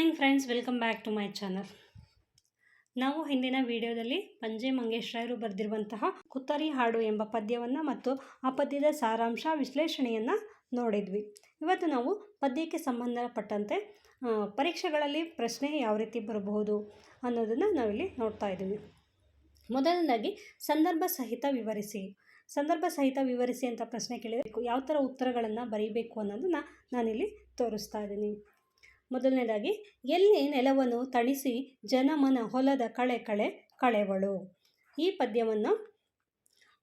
Morning friends welcome back to my channel ನಾವು ಹಿಂದಿನ ವಿಡಿಯೋದಲ್ಲಿ ಪಂಜೆ ಮಂಗೇಶ್ ರಾಯರು ಬರೆದಿರುವಂತಹ ಕುತ್ತರಿ ಹಾಡು ಎಂಬ ಪದ್ಯವನ್ನು ಮತ್ತು ಆ ಪದ್ಯದ ಸಾರಾಂಶ ವಿಶ್ಲೇಷಣೆಯನ್ನು ನೋಡಿದ್ವಿ. ಇವತ್ತು ನಾವು ಪದ್ಯಕ್ಕೆ ಸಂಬಂಧಪಟ್ಟಂತೆ ಪರೀಕ್ಷೆಗಳಲ್ಲಿ ಪ್ರಶ್ನೆ ಯಾವ ರೀತಿ ಬರಬಹುದು ಅನ್ನೋದನ್ನು ನಾವಿಲ್ಲಿ ನೋಡ್ತಾ ಇದ್ದೀವಿ. ಮೊದಲನೇದಾಗಿ, ಸಂದರ್ಭ ಸಹಿತ ವಿವರಿಸಿ. ಸಂದರ್ಭ ಸಹಿತ ವಿವರಿಸಿ ಅಂತ ಪ್ರಶ್ನೆ ಕೇಳಿದರೆ, ಯಾವ ಥರ ಉತ್ತರಗಳನ್ನು ಬರೀಬೇಕು ಅನ್ನೋದನ್ನು ನಾನಿಲ್ಲಿ ತೋರಿಸ್ತಾ ಇದ್ದೀನಿ. ಮೊದಲನೇದಾಗಿ, ಎಲ್ಲಿ ನೆಲವನ್ನು ತಣಿಸಿ ಜನಮನ ಹೊಲದ ಕಳೆ ಕಳೆ ಕಳೆವಳು. ಈ ಪದ್ಯವನ್ನು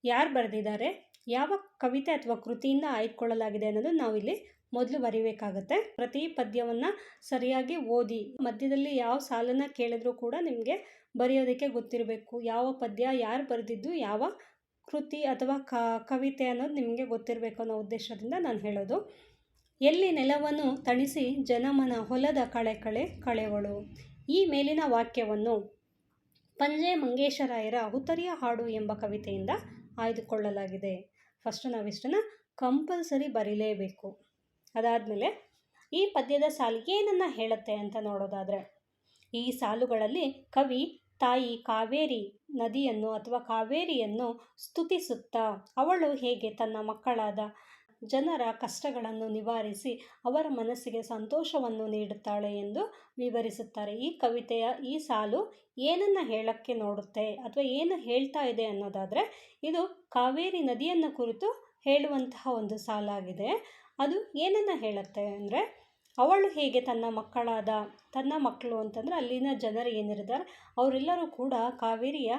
ಯಾರು ಬರೆದಿದ್ದಾರೆ? ಯಾವ ಕವಿತೆ ಅಥವಾ ಕೃತಿಯಿಂದ ಆಯ್ದುಕೊಳ್ಳಲಾಗಿದೆ ಅನ್ನೋದು ನಾವಿಲ್ಲಿ ಮೊದಲು ಬರೀಬೇಕಾಗತ್ತೆ. ಪ್ರತಿ ಪದ್ಯವನ್ನು ಸರಿಯಾಗಿ ಓದಿ, ಮಧ್ಯದಲ್ಲಿ ಯಾವ ಸಾಲನ್ನು ಕೇಳಿದ್ರೂ ಕೂಡ ನಿಮಗೆ ಬರೆಯೋದಕ್ಕೆ ಗೊತ್ತಿರಬೇಕು. ಯಾವ ಪದ್ಯ ಯಾರು ಬರೆದಿದ್ದು, ಯಾವ ಕೃತಿ ಅಥವಾ ಕವಿತೆ ಅನ್ನೋದು ನಿಮಗೆ ಗೊತ್ತಿರಬೇಕು ಅನ್ನೋ ಉದ್ದೇಶದಿಂದ ನಾನು ಹೇಳೋದು. ಎಲ್ಲಿ ನೆಲವನ್ನು ತಣಿಸಿ ಜನಮನ ಹೊಲದ ಕಳೆ ಕಳೆ ಕಳೆವಳು. ಈ ಮೇಲಿನ ವಾಕ್ಯವನ್ನು ಪಂಜೆ ಮಂಗೇಶರಾಯರ ಹುತರಿಯ ಹಾಡು ಎಂಬ ಕವಿತೆಯಿಂದ ಆಯ್ದುಕೊಳ್ಳಲಾಗಿದೆ. First ನಾವಿಷ್ಟನ್ನು compulsory ಬರೀಲೇಬೇಕು. ಅದಾದಮೇಲೆ ಈ ಪದ್ಯದ ಸಾಲು ಏನನ್ನು ಹೇಳುತ್ತೆ ಅಂತ ನೋಡೋದಾದರೆ, ಈ ಸಾಲುಗಳಲ್ಲಿ ಕವಿ ತಾಯಿ ಕಾವೇರಿ ನದಿಯನ್ನು ಅಥವಾ ಕಾವೇರಿಯನ್ನು ಸ್ತುತಿಸುತ್ತಾ, ಅವಳು ಹೇಗೆ ತನ್ನ ಮಕ್ಕಳಾದ ಜನರ ಕಷ್ಟಗಳನ್ನು ನಿವಾರಿಸಿ ಅವರ ಮನಸ್ಸಿಗೆ ಸಂತೋಷವನ್ನು ನೀಡುತ್ತಾಳೆ ಎಂದು ವಿವರಿಸುತ್ತಾರೆ. ಈ ಕವಿತೆಯ ಈ ಸಾಲು ಏನನ್ನು ಹೇಳಕ್ಕೆ ನೋಡುತ್ತೆ ಅಥವಾ ಏನು ಹೇಳ್ತಾ ಇದೆ ಅನ್ನೋದಾದರೆ ಇದು ಕಾವೇರಿ ನದಿಯನ್ನು ಕುರಿತು ಹೇಳುವಂತಹ ಒಂದು ಸಾಲಾಗಿದೆ. ಅದು ಏನನ್ನು ಹೇಳುತ್ತೆ ಅಂದರೆ, ಅವಳು ಹೇಗೆ ತನ್ನ ಮಕ್ಕಳಾದ, ತನ್ನ ಮಕ್ಕಳು ಅಂತಂದರೆ ಅಲ್ಲಿನ ಜನರು ಏನಿರ್ತಾರೆ, ಅವರೆಲ್ಲರೂ ಕೂಡ ಕಾವೇರಿಯ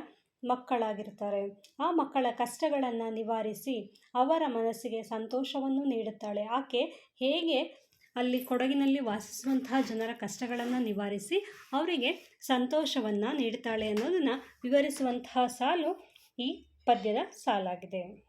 ಮಕ್ಕಳಾಗಿರ್ತಾರೆ ಆ ಮಕ್ಕಳ ಕಷ್ಟಗಳನ್ನು ನಿವಾರಿಸಿ ಅವರ ಮನಸ್ಸಿಗೆ ಸಂತೋಷವನ್ನು ನೀಡುತ್ತಾಳೆ. ಆಕೆ ಹೇಗೆ ಅಲ್ಲಿ ಕೊಡಗಿನಲ್ಲಿ ವಾಸಿಸುವಂತಹ ಜನರ ಕಷ್ಟಗಳನ್ನು ನಿವಾರಿಸಿ ಅವರಿಗೆ ಸಂತೋಷವನ್ನು ನೀಡುತ್ತಾಳೆ ಅನ್ನೋದನ್ನು ವಿವರಿಸುವಂತಹ ಸಾಲು ಈ ಪದ್ಯದ ಸಾಲಾಗಿದೆ.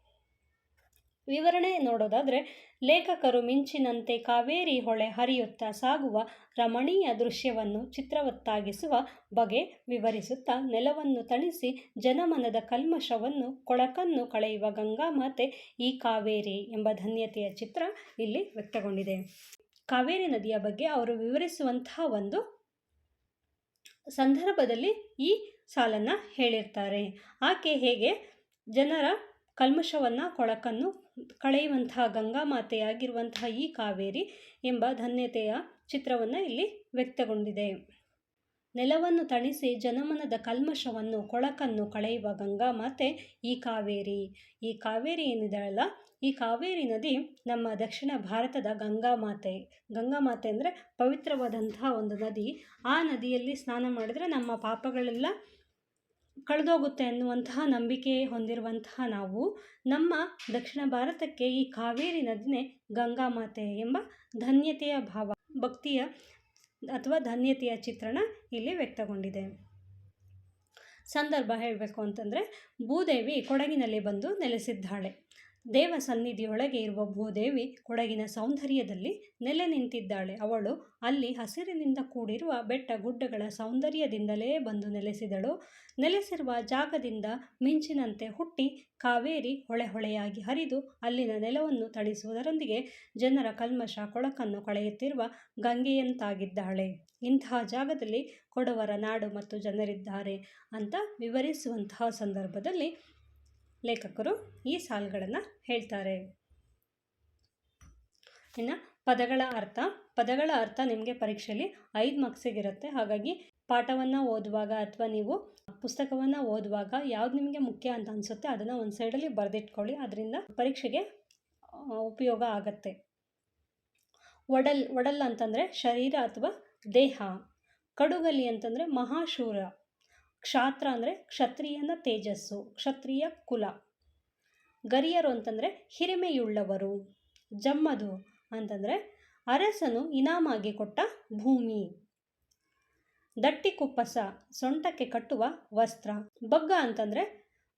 ವಿವರಣೆ ನೋಡೋದಾದರೆ, ಲೇಖಕರು ಮಿಂಚಿನಂತೆ ಕಾವೇರಿ ಹೊಳೆ ಹರಿಯುತ್ತಾ ಸಾಗುವ ರಮಣೀಯ ದೃಶ್ಯವನ್ನು ಚಿತ್ರವತ್ತಾಗಿಸುವ ಬಗೆ ವಿವರಿಸುತ್ತಾ ನೆಲವನ್ನು ತಣಿಸಿ ಜನಮನದ ಕಲ್ಮಶವನ್ನು ಕೊಳಕನ್ನು ಕಳೆಯುವ ಗಂಗಾಮಾತೆ ಈ ಕಾವೇರಿ ಎಂಬ ಧನ್ಯತೆಯ ಚಿತ್ರ ಇಲ್ಲಿ ವ್ಯಕ್ತಗೊಂಡಿದೆ. ಕಾವೇರಿ ನದಿಯ ಬಗ್ಗೆ ಅವರು ವಿವರಿಸುವಂತಹ ಒಂದು ಸಂದರ್ಭದಲ್ಲಿ ಈ ಸಾಲನ್ನು ಹೇಳಿರ್ತಾರೆ. ಆಕೆ ಹೇಗೆ ಜನರ ಕಲ್ಮಶವನ್ನು ಕೊಳಕನ್ನು ಕಳೆಯುವಂತಹ ಗಂಗಾಮಾತೆಯಾಗಿರುವಂತಹ ಈ ಕಾವೇರಿ ಎಂಬ ಧನ್ಯತೆಯ ಚಿತ್ರವನ್ನು ಇಲ್ಲಿ ವ್ಯಕ್ತಗೊಂಡಿದೆ. ನೆಲವನ್ನು ತಣಿಸಿ ಜನಮನದ ಕಲ್ಮಶವನ್ನು, ಕೊಳಕನ್ನು ಕಳೆಯುವ ಗಂಗಾಮಾತೆ ಈ ಕಾವೇರಿ. ಈ ಕಾವೇರಿ ಏನಿದೆಯಲ್ಲ, ಈ ಕಾವೇರಿ ನದಿ ನಮ್ಮ ದಕ್ಷಿಣ ಭಾರತದ ಗಂಗಾ ಮಾತೆ. ಗಂಗಾ ಮಾತೆ ಅಂದರೆ ಪವಿತ್ರವಾದಂತಹ ಒಂದು ನದಿ. ಆ ನದಿಯಲ್ಲಿ ಸ್ನಾನ ಮಾಡಿದರೆ ನಮ್ಮ ಪಾಪಗಳೆಲ್ಲ ಕಳೆದೋಗುತ್ತೆ ಅನ್ನುವಂತಹ ನಂಬಿಕೆ ಹೊಂದಿರುವಂತಹ ನಾವು ನಮ್ಮ ದಕ್ಷಿಣ ಭಾರತಕ್ಕೆ ಈ ಕಾವೇರಿ ನದಿನೇ ಗಂಗಾ ಮಾತೆ ಎಂಬ ಧನ್ಯತೆಯ ಭಾವ, ಭಕ್ತಿಯ ಅಥವಾ ಧನ್ಯತೆಯ ಚಿತ್ರಣ ಇಲ್ಲಿ ವ್ಯಕ್ತಗೊಂಡಿದೆ. ಸಂದರ್ಭ ಹೇಳಬೇಕು ಅಂತಂದರೆ, ಭೂದೇವಿ ಕೊಡಗಿನಲ್ಲಿ ಬಂದು ನೆಲೆಸಿದ್ದಾಳೆ. ದೇವ ಸನ್ನಿಧಿಯೊಳಗೆ ಇರುವ ಭೂದೇವಿ ಕೊಡಗಿನ ಸೌಂದರ್ಯದಲ್ಲಿ ನೆಲೆ ನಿಂತಿದ್ದಾಳೆ. ಅವಳು ಅಲ್ಲಿ ಹಸಿರಿನಿಂದ ಕೂಡಿರುವ ಬೆಟ್ಟ ಗುಡ್ಡಗಳ ಸೌಂದರ್ಯದಿಂದಲೇ ಬಂದು ನೆಲೆಸಿದಳು. ನೆಲೆಸಿರುವ ಜಾಗದಿಂದ ಮಿಂಚಿನಂತೆ ಹುಟ್ಟಿ ಕಾವೇರಿ ಹೊಳೆ ಹೊಳೆಯಾಗಿ ಹರಿದು ಅಲ್ಲಿನ ನೆಲವನ್ನು ತಳಿಸುವುದರೊಂದಿಗೆ ಜನರ ಕಲ್ಮಶ ಕೊಳಕನ್ನು ಕಳೆಯುತ್ತಿರುವ ಗಂಗೆಯಂತಾಗಿದ್ದಾಳೆ. ಇಂತಹ ಜಾಗದಲ್ಲಿ ಕೊಡವರ ನಾಡು ಮತ್ತು ಜನರಿದ್ದಾರೆ ಅಂತ ವಿವರಿಸುವಂತಹ ಸಂದರ್ಭದಲ್ಲಿ ಲೇಖಕರು ಈ ಸಾಲುಗಳನ್ನು ಹೇಳ್ತಾರೆ. ಇನ್ನು ಪದಗಳ ಅರ್ಥ ಪದಗಳ ಅರ್ಥ ನಿಮಗೆ ಪರೀಕ್ಷೆಯಲ್ಲಿ ಐದು ಮಾರ್ಕ್ಸಿಗಿರುತ್ತೆ ಹಾಗಾಗಿ ಪಾಠವನ್ನು ಓದುವಾಗ ಅಥವಾ ನೀವು ಪುಸ್ತಕವನ್ನು ಓದುವಾಗ ಯಾವ್ದು ನಿಮಗೆ ಮುಖ್ಯ ಅಂತ ಅನಿಸುತ್ತೆ ಅದನ್ನು ಒಂದು ಸೈಡಲ್ಲಿ ಬರೆದಿಟ್ಕೊಳ್ಳಿ. ಅದರಿಂದ ಪರೀಕ್ಷೆಗೆ ಉಪಯೋಗ ಆಗತ್ತೆ. ಒಡಲ್ ಒಡಲ್ ಅಂತಂದರೆ ಶರೀರ ಅಥವಾ ದೇಹ. ಕಡುಗಲಿ ಅಂತಂದರೆ ಮಹಾಶೂರ. ಕ್ಷಾತ್ರ ಅಂದರೆ ಕ್ಷತ್ರಿಯನ ತೇಜಸ್ಸು, ಕ್ಷತ್ರಿಯ ಕುಲ. ಗರಿಯರು ಅಂತಂದರೆ ಹಿರಿಮೆಯುಳ್ಳವರು. ಜಮ್ಮದು ಅಂತಂದರೆ ಅರಸನು ಇನಾಮಾಗಿ ಕೊಟ್ಟ ಭೂಮಿ. ದಟ್ಟಿ ಕುಪ್ಪಸ ಸೊಂಟಕ್ಕೆ ಕಟ್ಟುವ ವಸ್ತ್ರ. ಬಗ್ಗ ಅಂತಂದರೆ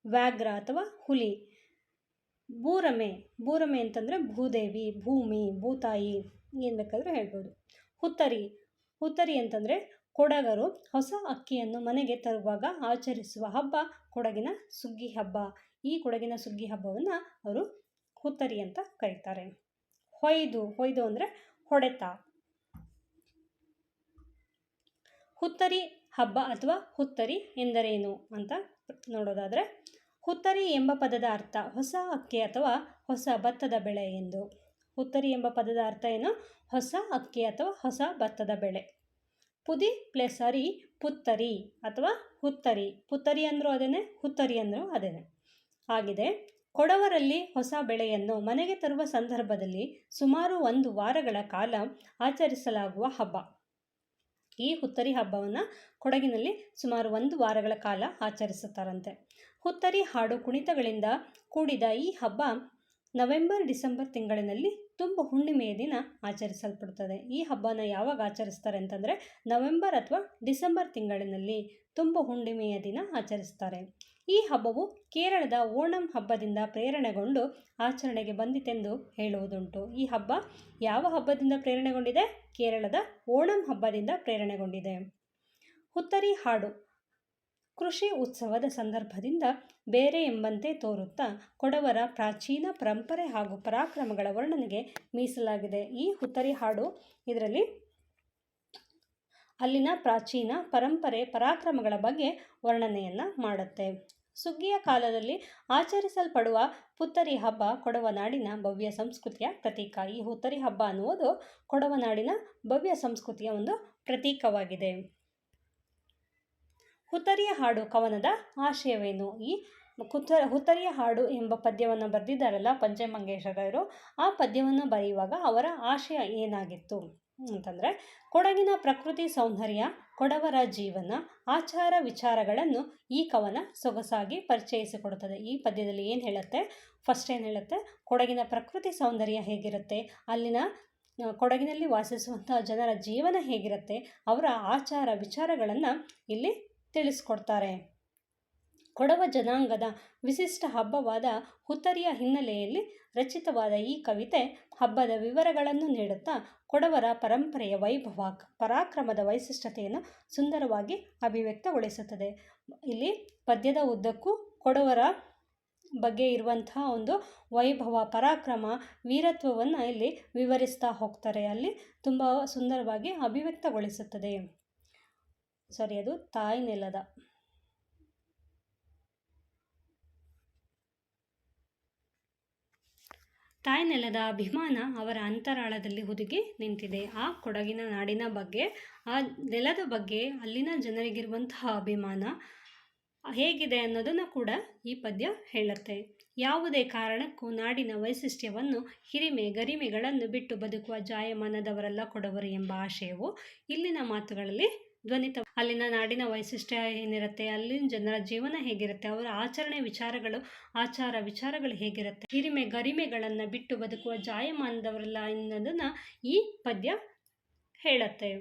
ವ್ಯಾಘ್ರ ಅಥವಾ ಹುಲಿ. ಬೂರಮೆ ಬೂರಮೆ ಅಂತಂದರೆ ಭೂದೇವಿ, ಭೂಮಿ, ಭೂತಾಯಿ ಏನು ಬೇಕಾದರೂ ಹೇಳ್ಬೋದು. ಹುತ್ತರಿ ಹುತ್ತರಿ ಅಂತಂದರೆ ಕೊಡಗರು ಹೊಸ ಅಕ್ಕಿಯನ್ನು ಮನೆಗೆ ತರುವಾಗ ಆಚರಿಸುವ ಹಬ್ಬ ಕೊಡಗಿನ ಸುಗ್ಗಿ ಹಬ್ಬ. ಈ ಕೊಡಗಿನ ಸುಗ್ಗಿ ಹಬ್ಬವನ್ನು ಅವರು ಹುತ್ತರಿ ಅಂತ ಕರೀತಾರೆ. ಹೊಯ್ದು ಹೊಯ್ದು ಅಂದರೆ ಹೊಡೆತ. ಹುತ್ತರಿ ಹಬ್ಬ ಅಥವಾ ಹುತ್ತರಿ ಎಂದರೇನು ಅಂತ ನೋಡೋದಾದರೆ, ಹುತ್ತರಿ ಎಂಬ ಪದದ ಅರ್ಥ ಹೊಸ ಅಕ್ಕಿ ಅಥವಾ ಹೊಸ ಭತ್ತದ ಬೆಳೆ ಎಂದು. ಹುತ್ತರಿ ಎಂಬ ಪದದ ಅರ್ಥ ಏನು? ಹೊಸ ಅಕ್ಕಿ ಅಥವಾ ಹೊಸ ಭತ್ತದ ಬೆಳೆ. ಪುದಿ ಪ್ಲಸ್ ಅರಿ, ಪುತ್ತರಿ ಅಥವಾ ಹುತ್ತರಿ. ಪುತ್ತರಿ ಅಂದರೂ ಅದೇನೆ, ಹುತ್ತರಿ ಅಂದರೂ ಅದೇನೆ. ಆಗಿದೆ. ಕೊಡವರಲ್ಲಿ ಹೊಸ ಬೆಳೆಯನ್ನು ಮನೆಗೆ ತರುವ ಸಂದರ್ಭದಲ್ಲಿ ಸುಮಾರು ಒಂದು ವಾರಗಳ ಕಾಲ ಆಚರಿಸಲಾಗುವ ಹಬ್ಬ. ಈ ಹುತ್ತರಿ ಹಬ್ಬವನ್ನು ಕೊಡಗಿನಲ್ಲಿ ಸುಮಾರು ಒಂದು ವಾರಗಳ ಕಾಲ ಆಚರಿಸುತ್ತಾರಂತೆ. ಹುತ್ತರಿ ಹಾಡು ಕುಣಿತಗಳಿಂದ ಕೂಡಿದ ಈ ಹಬ್ಬ ನವೆಂಬರ್, ಡಿಸೆಂಬರ್ ತಿಂಗಳಿನಲ್ಲಿ ತುಂಬ ಹುಣ್ಣಿಮೆಯ ದಿನ ಆಚರಿಸಲ್ಪಡುತ್ತದೆ. ಈ ಹಬ್ಬನ ಯಾವಾಗ ಆಚರಿಸ್ತಾರೆ ಅಂತಂದರೆ ನವೆಂಬರ್ ಅಥವಾ ಡಿಸೆಂಬರ್ ತಿಂಗಳಿನಲ್ಲಿ ತುಂಬ ಹುಣ್ಣಿಮೆಯ ದಿನ ಆಚರಿಸ್ತಾರೆ. ಈ ಹಬ್ಬವು ಕೇರಳದ ಓಣಂ ಹಬ್ಬದಿಂದ ಪ್ರೇರಣೆಗೊಂಡು ಆಚರಣೆಗೆ ಬಂದಿತೆಂದು ಹೇಳುವುದುಂಟು. ಈ ಹಬ್ಬ ಯಾವ ಹಬ್ಬದಿಂದ ಪ್ರೇರಣೆಗೊಂಡಿದೆ? ಕೇರಳದ ಓಣಂ ಹಬ್ಬದಿಂದ ಪ್ರೇರಣೆಗೊಂಡಿದೆ. ಹುತ್ತರಿ ಹಾಡು. ಕೃಷಿ ಉತ್ಸವದ ಸಂದರ್ಭದಿಂದ ಬೇರೆ ಎಂಬಂತೆ ತೋರುತ್ತಾ ಕೊಡವರ ಪ್ರಾಚೀನ ಪರಂಪರೆ ಹಾಗೂ ಪರಾಕ್ರಮಗಳ ವರ್ಣನೆಗೆ ಮೀಸಲಾಗಿದೆ. ಈ ಹುತ್ತರಿ ಹಾಡು ಇದರಲ್ಲಿ ಅಲ್ಲಿನ ಪ್ರಾಚೀನ ಪರಂಪರೆ, ಪರಾಕ್ರಮಗಳ ಬಗ್ಗೆ ವರ್ಣನೆಯನ್ನು ಮಾಡುತ್ತೆ. ಸುಗ್ಗಿಯ ಕಾಲದಲ್ಲಿ ಆಚರಿಸಲ್ಪಡುವ ಹುತ್ತರಿ ಹಬ್ಬ ಕೊಡವನಾಡಿನ ಭವ್ಯ ಸಂಸ್ಕೃತಿಯ ಪ್ರತೀಕ. ಈ ಹುತ್ತರಿ ಹಬ್ಬ ಅನ್ನುವುದು ಕೊಡವನಾಡಿನ ಭವ್ಯ ಸಂಸ್ಕೃತಿಯ ಒಂದು ಪ್ರತೀಕವಾಗಿದೆ. ಹುತ್ತರಿಯ ಹಾಡು ಕವನದ ಆಶಯವೇನು? ಈ ಕುತ ಹುತ್ತರಿಯ ಹಾಡು ಎಂಬ ಪದ್ಯವನ್ನು ಬರೆದಿದ್ದಾರಲ್ಲ ಪಂಚಮಂಗೇಶ್ವರರು ಆ ಪದ್ಯವನ್ನು ಬರೆಯುವಾಗ ಅವರ ಆಶಯ ಏನಾಗಿತ್ತು? ಅಂತಂದರೆ, ಕೊಡಗಿನ ಪ್ರಕೃತಿ ಸೌಂದರ್ಯ, ಕೊಡವರ ಜೀವನ, ಆಚಾರ ವಿಚಾರಗಳನ್ನು ಈ ಕವನ ಸೊಗಸಾಗಿ ಪರಿಚಯಿಸಿಕೊಡುತ್ತದೆ. ಈ ಪದ್ಯದಲ್ಲಿ ಏನು ಹೇಳುತ್ತೆ? ಫಸ್ಟ್ ಏನು ಹೇಳುತ್ತೆ? ಕೊಡಗಿನ ಪ್ರಕೃತಿ ಸೌಂದರ್ಯ ಹೇಗಿರುತ್ತೆ? ಅಲ್ಲಿನ ಕೊಡಗಿನಲ್ಲಿ ವಾಸಿಸುವಂತಹ ಜನರ ಜೀವನ ಹೇಗಿರುತ್ತೆ? ಅವರ ಆಚಾರ ವಿಚಾರಗಳನ್ನು ಇಲ್ಲಿ ತಿಳಿಸ್ಕೊಡ್ತಾರೆ. ಕೊಡವ ಜನಾಂಗದ ವಿಶಿಷ್ಟ ಹಬ್ಬವಾದ ಹುತ್ತರಿಯ ಹಿನ್ನೆಲೆಯಲ್ಲಿ ರಚಿತವಾದ ಈ ಕವಿತೆ ಹಬ್ಬದ ವಿವರಗಳನ್ನು ನೀಡುತ್ತಾ ಕೊಡವರ ಪರಂಪರೆಯ ವೈಭವ, ಪರಾಕ್ರಮದ ವೈಶಿಷ್ಟ್ಯತೆಯನ್ನು ಸುಂದರವಾಗಿ ಅಭಿವ್ಯಕ್ತಗೊಳಿಸುತ್ತದೆ. ಇಲ್ಲಿ ಪದ್ಯದ ಉದ್ದಕ್ಕೂ ಕೊಡವರ ಬಗ್ಗೆ ಇರುವಂತಹ ಒಂದು ವೈಭವ, ಪರಾಕ್ರಮ, ವೀರತ್ವವನ್ನು ಇಲ್ಲಿ ವಿವರಿಸ್ತಾ ಹೋಗ್ತಾರೆ. ಅಲ್ಲಿ ತುಂಬ ಸುಂದರವಾಗಿ ಅಭಿವ್ಯಕ್ತಗೊಳಿಸುತ್ತದೆ. ಸಾರಿ, ಅದು ತಾಯಿ ನೆಲದ. ತಾಯಿ ನೆಲದ ಅಭಿಮಾನ ಅವರ ಅಂತರಾಳದಲ್ಲಿ ಹುದುಗಿ ನಿಂತಿದೆ. ಆ ಕೊಡಗಿನ ನಾಡಿನ ಬಗ್ಗೆ, ಆ ನೆಲದ ಬಗ್ಗೆ ಅಲ್ಲಿನ ಜನರಿಗಿರುವಂತಹ ಅಭಿಮಾನ ಹೇಗಿದೆ ಅನ್ನೋದನ್ನು ಕೂಡ ಈ ಪದ್ಯ ಹೇಳುತ್ತೆ. ಯಾವುದೇ ಕಾರಣಕ್ಕೂ ನಾಡಿನ ವೈಶಿಷ್ಟ್ಯವನ್ನು ಹಿರಿಮೆ, ಗರಿಮೆಗಳನ್ನು ಬಿಟ್ಟು ಬದುಕುವ ಜಾಯಮಾನದವರೆಲ್ಲ ಕೊಡವರು ಎಂಬ ಆಶಯವು ಇಲ್ಲಿನ ಮಾತುಗಳಲ್ಲಿ ಧ್ವನಿತ ಅಲ್ಲಿನ ನಾಡಿನ ವೈಶಿಷ್ಟ್ಯ ಏನಿರುತ್ತೆ? ಅಲ್ಲಿನ ಜನರ ಜೀವನ ಹೇಗಿರುತ್ತೆ? ಅವರ ಆಚರಣೆ ವಿಚಾರಗಳು, ಆಚಾರ ವಿಚಾರಗಳು ಹೇಗಿರುತ್ತೆ? ಹಿರಿಮೆ ಗರಿಮೆಗಳನ್ನು ಬಿಟ್ಟು ಬದುಕುವ ಜಾಯಮಾನದವರಲ್ಲ ಅನ್ನೋದನ್ನು ಈ ಪದ್ಯ ಹೇಳುತ್ತೆ.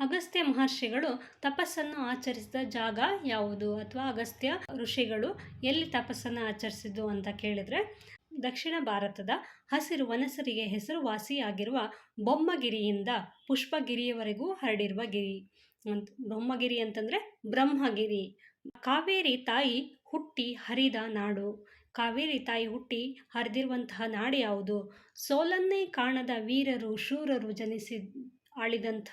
ಅಗಸ್ತ್ಯ ಮಹರ್ಷಿಗಳು ತಪಸ್ಸನ್ನು ಆಚರಿಸಿದ ಜಾಗ ಯಾವುದು? ಅಥವಾ ಅಗಸ್ತ್ಯ ಋಷಿಗಳು ಎಲ್ಲಿ ತಪಸ್ಸನ್ನು ಆಚರಿಸಿದ್ದು ಅಂತ ಕೇಳಿದರೆ ದಕ್ಷಿಣ ಭಾರತದ ಹಸಿರು ವನಸರಿಗೆ ಹೆಸರುವಾಸಿಯಾಗಿರುವ ಬೊಮ್ಮಗಿರಿಯಿಂದ ಪುಷ್ಪಗಿರಿಯವರೆಗೂ ಹರಡಿರುವ ಗಿರಿ. ಅಂತ ಬೊಮ್ಮಗಿರಿ ಅಂತಂದರೆ ಬ್ರಹ್ಮಗಿರಿ. ಕಾವೇರಿ ತಾಯಿ ಹುಟ್ಟಿ ಹರಿದ ನಾಡು. ಕಾವೇರಿ ತಾಯಿ ಹುಟ್ಟಿ ಹರಿದಿರುವಂತಹ ನಾಡು ಯಾವುದು? ಸೋಲನ್ನೇ ಕಾಣದ ವೀರರು ಶೂರರು ಜನಿಸಿ ಆಳಿದಂಥ,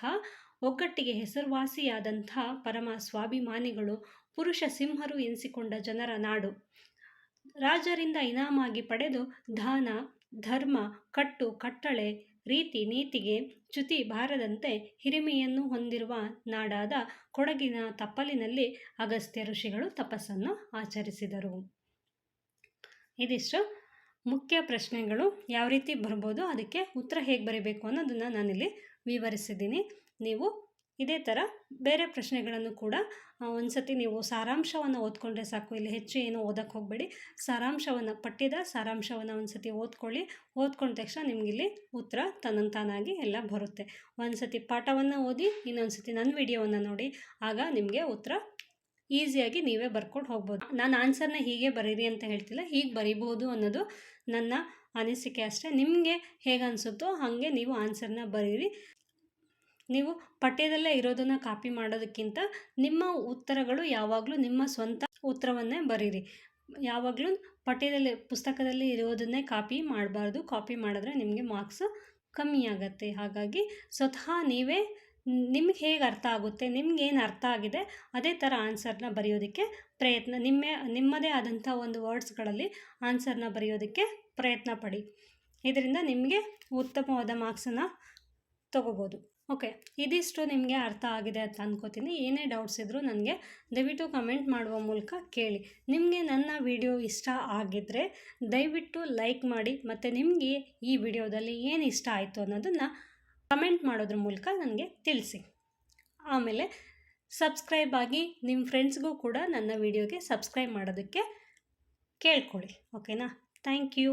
ಒಗ್ಗಟ್ಟಿಗೆ ಹೆಸರುವಾಸಿಯಾದಂಥ ಪರಮ ಸ್ವಾಭಿಮಾನಿಗಳು ಪುರುಷ ಸಿಂಹರು ಎನಿಸಿಕೊಂಡ ಜನರ ನಾಡು. ರಾಜರಿಂದ ಇನಾಮಾಗಿ ಪಡೆದು ದಾನ, ಧರ್ಮ, ಕಟ್ಟು, ಕಟ್ಟಳೆ, ರೀತಿ, ನೀತಿಗೆ ಚ್ಯುತಿ ಬಾರದಂತೆ ಹಿರಿಮೆಯನ್ನು ಹೊಂದಿರುವ ನಾಡಾದ ಕೊಡಗಿನ ತಪ್ಪಲಿನಲ್ಲಿ ಅಗಸ್ತ್ಯ ಋಷಿಗಳು ತಪಸ್ಸನ್ನು ಆಚರಿಸಿದರು. ಇದಿಷ್ಟು ಮುಖ್ಯ ಪ್ರಶ್ನೆಗಳು. ಯಾವ ರೀತಿ ಬರ್ಬೋದು, ಅದಕ್ಕೆ ಉತ್ತರ ಹೇಗೆ ಬರೀಬೇಕು ಅನ್ನೋದನ್ನು ನಾನಿಲ್ಲಿ ವಿವರಿಸಿದ್ದೀನಿ. ನೀವು ಇದೇ ಥರ ಬೇರೆ ಪ್ರಶ್ನೆಗಳನ್ನು ಕೂಡ ಒಂದು ಸತಿ ನೀವು ಸಾರಾಂಶವನ್ನು ಓದ್ಕೊಂಡ್ರೆ ಸಾಕು. ಇಲ್ಲಿ ಹೆಚ್ಚು ಏನು ಓದಕ್ಕೆ ಹೋಗಬೇಡಿ. ಸಾರಾಂಶವನ್ನು ಪಠ್ಯದ ಸಾರಾಂಶವನ್ನು ಒಂದು ಸತಿ ಓದ್ಕೊಳ್ಳಿ. ಓದ್ಕೊಂಡ ತಕ್ಷಣ ನಿಮಗಿಲ್ಲಿ ಉತ್ತರ ತನ್ನಂತಾನಾಗಿ ಎಲ್ಲ ಬರುತ್ತೆ. ಒಂದು ಸತಿ ಪಾಠವನ್ನು ಓದಿ ಇನ್ನೊಂದು ಸತಿ ನನ್ನ ವಿಡಿಯೋವನ್ನು ನೋಡಿ. ಆಗ ನಿಮಗೆ ಉತ್ತರ ಈಸಿಯಾಗಿ ನೀವೇ ಬರ್ಕೊಂಡು ಹೋಗ್ಬೋದು. ನಾನು ಆನ್ಸರ್ನ ಹೀಗೆ ಬರೀರಿ ಅಂತ ಹೇಳ್ತಿಲ್ಲ, ಹೀಗೆ ಬರಿಬೋದು ಅನ್ನೋದು ನನ್ನ ಅನಿಸಿಕೆ ಅಷ್ಟೇ. ನಿಮಗೆ ಹೇಗೆ ಅನಿಸುತ್ತೋ ಹಾಗೆ ನೀವು ಆನ್ಸರ್ನ ಬರೀರಿ. ನೀವು ಪಠ್ಯದಲ್ಲೇ ಇರೋದನ್ನು ಕಾಪಿ ಮಾಡೋದಕ್ಕಿಂತ ನಿಮ್ಮ ಉತ್ತರಗಳು ಯಾವಾಗಲೂ ನಿಮ್ಮ ಸ್ವಂತ ಉತ್ತರವನ್ನೇ ಬರೀರಿ. ಯಾವಾಗಲೂ ಪಠ್ಯದಲ್ಲಿ, ಪುಸ್ತಕದಲ್ಲಿ ಇರೋದನ್ನೇ ಕಾಪಿ ಮಾಡಬಾರ್ದು. ಕಾಪಿ ಮಾಡಿದ್ರೆ ನಿಮಗೆ ಮಾರ್ಕ್ಸ್ ಕಮ್ಮಿ ಆಗುತ್ತೆ. ಹಾಗಾಗಿ ಸ್ವತಃ ನೀವೇ ನಿಮ್ಗೆ ಹೇಗೆ ಅರ್ಥ ಆಗುತ್ತೆ ನಿಮ್ಗೇನು ಅರ್ಥ ಆಗಿದೆ, ಅದೇ ಥರ ಆನ್ಸರ್ನ ಬರೆಯೋದಕ್ಕೆ ಪ್ರಯತ್ನ, ನಿಮ್ಮ, ನಿಮ್ಮದೇ ಆದಂಥ ಒಂದು ವರ್ಡ್ಸ್ಗಳಲ್ಲಿ ಆನ್ಸರ್ನ ಬರೆಯೋದಕ್ಕೆ ಪ್ರಯತ್ನ ಪಡಿ. ಇದರಿಂದ ನಿಮಗೆ ಉತ್ತಮವಾದ ಮಾರ್ಕ್ಸನ್ನು ತೊಗೋಬೋದು. ಓಕೆ, ಇದಿಷ್ಟು ನಿಮಗೆ ಅರ್ಥ ಆಗಿದೆ ಅಂತ ಅನ್ಕೋತೀನಿ. ಏನೇ ಡೌಟ್ಸ್ ಇದ್ದರೂ ನನಗೆ ದಯವಿಟ್ಟು ಕಮೆಂಟ್ ಮಾಡುವ ಮೂಲಕ ಕೇಳಿ. ನಿಮಗೆ ನನ್ನ ವಿಡಿಯೋ ಇಷ್ಟ ಆಗಿದ್ದರೆ ದಯವಿಟ್ಟು ಲೈಕ್ ಮಾಡಿ, ಮತ್ತು ನಿಮಗೆ ಈ ವಿಡಿಯೋದಲ್ಲಿ ಏನು ಇಷ್ಟ ಆಯಿತು ಅನ್ನೋದನ್ನು ಕಮೆಂಟ್ ಮಾಡೋದ್ರ ಮೂಲಕ ನನಗೆ ತಿಳಿಸಿ. ಆಮೇಲೆ ಸಬ್ಸ್ಕ್ರೈಬ್ ಆಗಿ ನಿಮ್ಮ ಫ್ರೆಂಡ್ಸ್ಗೂ ಕೂಡ ನನ್ನ ವಿಡಿಯೋಗೆ ಸಬ್ಸ್ಕ್ರೈಬ್ ಮಾಡೋದಕ್ಕೆ ಕೇಳ್ಕೊಳ್ಳಿ. ಓಕೆನಾ? Thank you